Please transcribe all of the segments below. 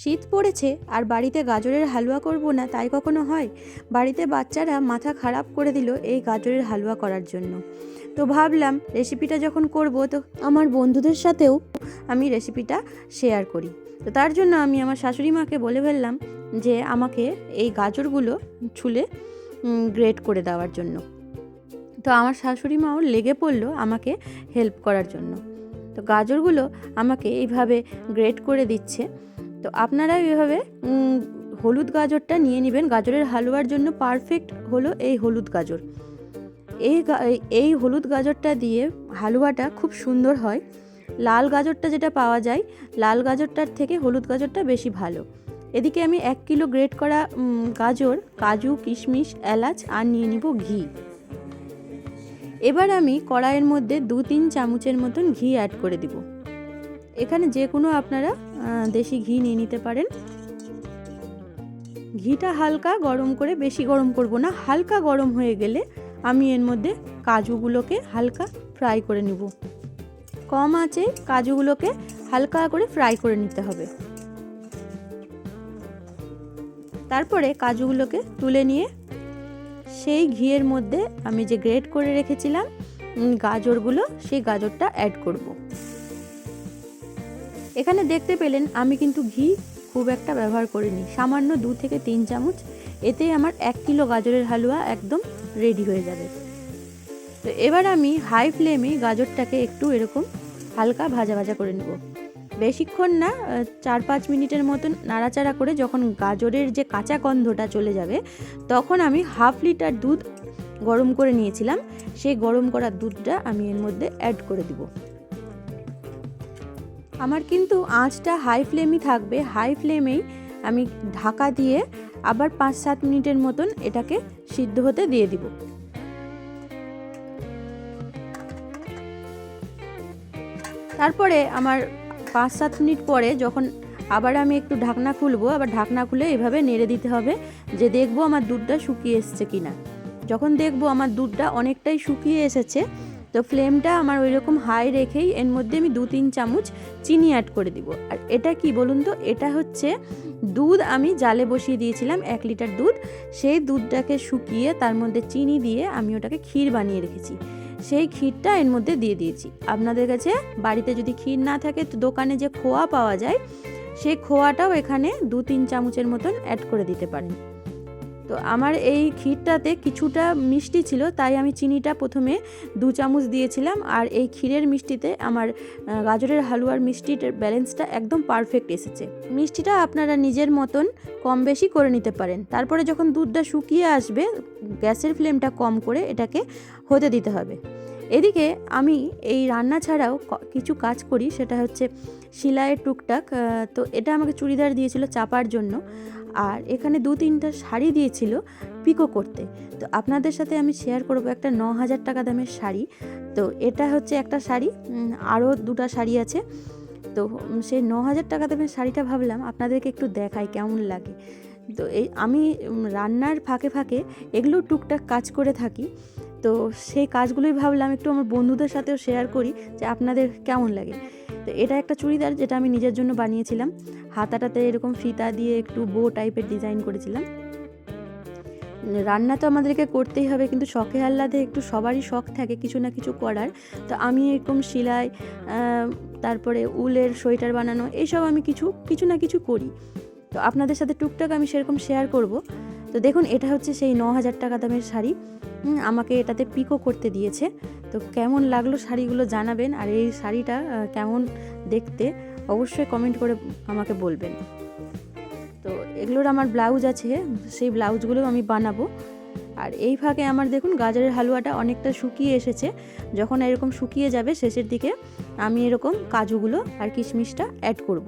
শীত পড়েছে আর বাড়িতে গাজরের হালুয়া করব না, তাই কখনো হয়? বাড়িতে বাচ্চারা মাথা খারাপ করে দিল এই গাজরের হালুয়া করার জন্য। তো ভাবলাম রেসিপিটা যখন করব তো আমার বন্ধুদের সাথেও আমি রেসিপিটা শেয়ার করি। তো তার জন্য আমি আমার শাশুড়ি মাকে বলে ফেললাম যে আমাকে এই গাজরগুলো ছুলে গ্রেট করে দেওয়ার জন্য। তো আমার শাশুড়ি মাও লেগে পড়ল আমাকে হেল্প করার জন্য। তো গাজরগুলো আমাকে এইভাবে গ্রেট করে দিচ্ছে। তো আপনারা এইভাবে উম, হলুদ গাজরটা নিয়ে নেবেন। গাজরের হালুয়ার জন্য পারফেক্ট হলো এই হলুদ গাজর। এই এই- হলুদ গাজরটা দিয়ে হালুয়াটা খুব সুন্দর হয়। লাল গাজরটা যেটা পাওয়া যায় লাল গাজরটার থেকে হলুদ গাজরটা বেশি ভালো। এদিকে আমি এক কিলো গ্রেট করা গাজর কাজু কিশমিশ এলাচ আর নিয়ে নিব ঘি। এবার আমি কড়াইয়ের মধ্যে দু তিন চামচের মতন ঘি অ্যাড করে দিব। এখানে যে কোনো আপনারা দেশি ঘি নিয়ে নিতে পারেন। ঘিটা হালকা গরম করে, বেশি গরম করব না, হালকা গরম হয়ে গেলে আমি এর মধ্যে কাজুগুলোকে হালকা ফ্রাই করে নিব। কম আছে কাজুগুলোকে হালকা করে ফ্রাই করে নিতে হবে। তারপরে কাজুগুলোকে তুলে নিয়ে সেই ঘিয়ের মধ্যে আমি যে গ্রেট করে রেখেছিলাম গাজরগুলো, সেই গাজরটা অ্যাড করব। এখানে দেখতে পেলেন আমি কিন্তু ঘি খুব একটা ব্যবহার করিনি। সামান্য দু থেকে তিন চামচ, এতে আমার এক কিলো গাজরের হালুয়া একদম রেডি হয়ে যাবে। তো এবার আমি হাই ফ্লেমে গাজরটাকে একটু এরকম হালকা ভাজা ভাজা করে নেব। বেশিক্ষণ না চার পাঁচ মিনিটের মতন নাড়াচাড়া করে যখন গাজরের যে কাঁচা গন্ধটা চলে যাবে, তখন আমি হাফ লিটার দুধ গরম করে নিয়েছিলাম। সেই গরম করা দুধটা আমি এর মধ্যে অ্যাড করে দিব। আমার কিন্তু আঁচটা হাই ফ্লেমই থাকবে। হাই ফ্লেমেই আমি ঢাকা দিয়ে আবার পাঁচ সাত মিনিটের মতন এটাকে সিদ্ধ হতে দিয়ে দিব। তারপরে আমার পাঁচ সাত মিনিট পরে যখন আবার আমি একটু ঢাকনা খুলবো, আবার ঢাকনা খুলে এভাবে নেড়ে দিতে হবে যে দেখব আমার দুধটা শুকিয়ে এসছে কিনা। যখন দেখব আমার দুধটা অনেকটাই শুকিয়ে এসেছে তো ফ্লেমটা আমার ওই রকম হাই রেখেই এর মধ্যে আমি দু তিন চামচ চিনি অ্যাড করে দিব। আর এটা কি বলুন তো? এটা হচ্ছে দুধ আমি জালে বসিয়ে দিয়েছিলাম এক লিটার দুধ। সেই দুধটাকে শুকিয়ে তার মধ্যে চিনি দিয়ে আমি ওটাকে ক্ষীর বানিয়ে রেখেছি। সেই ক্ষীরটা এর মধ্যে দিয়ে দিয়েছি। আপনাদের কাছে বাড়িতে যদি ক্ষীর না থাকে তো দোকানে যে খোয়া পাওয়া যায়, সেই খোয়াটাও এখানে দু তিন চামচের মতন অ্যাড করে দিতে পারেন। তো আমার এই ক্ষীরটাতে কিছুটা মিষ্টি ছিল, তাই আমি চিনিটা প্রথমে দু চামচ দিয়েছিলাম আর এই ক্ষীরের মিষ্টিতে আমার গাজরের হালুয়ার মিষ্টির ব্যালেন্সটা একদম পারফেক্ট এসেছে। মিষ্টিটা আপনারা নিজের মতন কম বেশি করে নিতে পারেন। তারপরে যখন দুধটা শুকিয়ে আসবে, গ্যাসের ফ্লেমটা কম করে এটাকে হতে দিতে হবে। এদিকে আমি এই রান্না ছাড়াও কিছু কাজ করি, সেটা হচ্ছে সেলাইয়ের টুকটাক তো এটা আমাকে চুড়িদার দিয়েছিল চাপার জন্য। আর এখানে দু তিনটা শাড়ি দিয়েছিল পিকো করতে। তো আপনাদের সাথে আমি শেয়ার করব একটা ন হাজার টাকা দামের শাড়ি। তো এটা হচ্ছে একটা শাড়ি আরও দুটো শাড়ি আছে। তো সেই ন হাজার টাকা দামের শাড়িটা ভাবলাম আপনাদেরকে একটু দেখাই কেমন লাগে। তো এই আমি রান্নার ফাঁকে ফাঁকে এগুলো টুকটাক কাজ করে থাকি। তো সেই কাজগুলোই ভাবলাম একটু আমার বন্ধুদের সাথেও শেয়ার করি যে আপনাদের কেমন লাগে। তো এটা একটা চুড়িদার যেটা আমি নিজের জন্য বানিয়েছিলাম। হাতাটাতে এরকম ফিতা দিয়ে একটু বো টাইপের ডিজাইন করেছিলাম। রান্না তো আমাদেরকে করতেই হবে, কিন্তু শখে আহ্লাদে একটু সবারই শখ থাকে কিছু না কিছু করার। তো আমি এরকম সেলাই তারপরে উলের সোয়েটার বানানো এইসব আমি কিছু কিছু না কিছু করি। তো আপনাদের সাথে টুকটাক আমি সেরকম শেয়ার করব। তো দেখুন, এটা হচ্ছে সেই ন হাজার টাকা দামের শাড়ি। আমাকে এটাতে পিকো করতে দিয়েছে। তো কেমন লাগল শাড়িগুলো জানাবেন আর এই শাড়িটা কেমন দেখতে অবশ্যই কমেন্ট করে আমাকে বলবেন। তো এগুলোর আমার ব্লাউজ আছে, সেই ব্লাউজগুলো আমি বানাবো। আর এই ফাঁকে আমার দেখুন গাজরের হালুয়াটা অনেকটা শুকিয়ে এসেছে। যখন এরকম শুকিয়ে যাবে, শেষের দিকে আমি এরকম কাজুগুলো আর কিশমিশটা অ্যাড করব।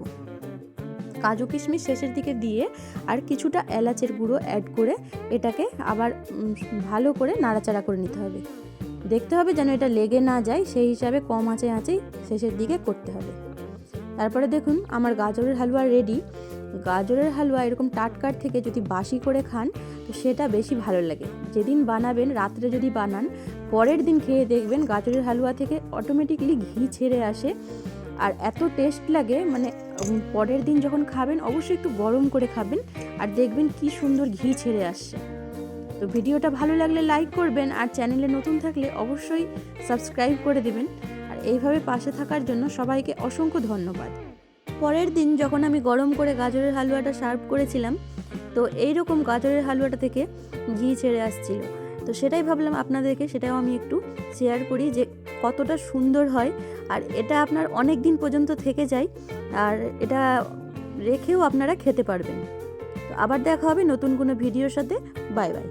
কাজু কিশমিশ শেষের দিকে দিয়ে আর কিছুটা এলাচের গুঁড়ো অ্যাড করে এটাকে আবার ভালো করে নাড়াচাড়া করে নিতে হবে। দেখতে হবে যেন এটা লেগে না যায়, সেই হিসাবে কম আঁচে আঁচেই শেষের দিকে করতে হবে। তারপরে দেখুন আমার গাজরের হালুয়া রেডি গাজরের হালুয়া এরকম টাটকার থেকে যদি বাসি করে খান, তো সেটা বেশি ভালো লাগে। যেদিন বানাবেন, রাত্রে যদি বানান, পরের দিন খেয়ে দেখবেন গাজরের হালুয়া থেকে অটোমেটিকলি ঘি ছেড়ে আসে। আর এত টেস্ট লাগে মানে পরের দিন যখন খাবেন, অবশ্যই একটু গরম করে খাবেন আর দেখবেন কি সুন্দর ঘি ছেড়ে আসছে। তো ভিডিওটা ভালো লাগলে লাইক করবেন আর চ্যানেলে নতুন থাকলে অবশ্যই সাবস্ক্রাইব করে দেবেন। আর এইভাবে পাশে থাকার জন্য সবাইকে অসংখ্য ধন্যবাদ। পরের দিন যখন আমি গরম করে গাজরের হালুয়াটা সার্ভ করেছিলাম, তো এই রকম গাজরের হালুয়াটা থেকে ঘি ছেড়ে আসছিল। তো সেটাই ভাবলাম আপনাদেরকে, সেটাও আমি একটু শেয়ার করি যে কতটা সুন্দর হয় আর এটা আপনার অনেক দিন পর্যন্ত থেকে যায় আর এটা রেখেও আপনারা খেতে পারবেন। তো আবার দেখা হবে নতুন কোনো ভিডিওর সাথে। Bye bye.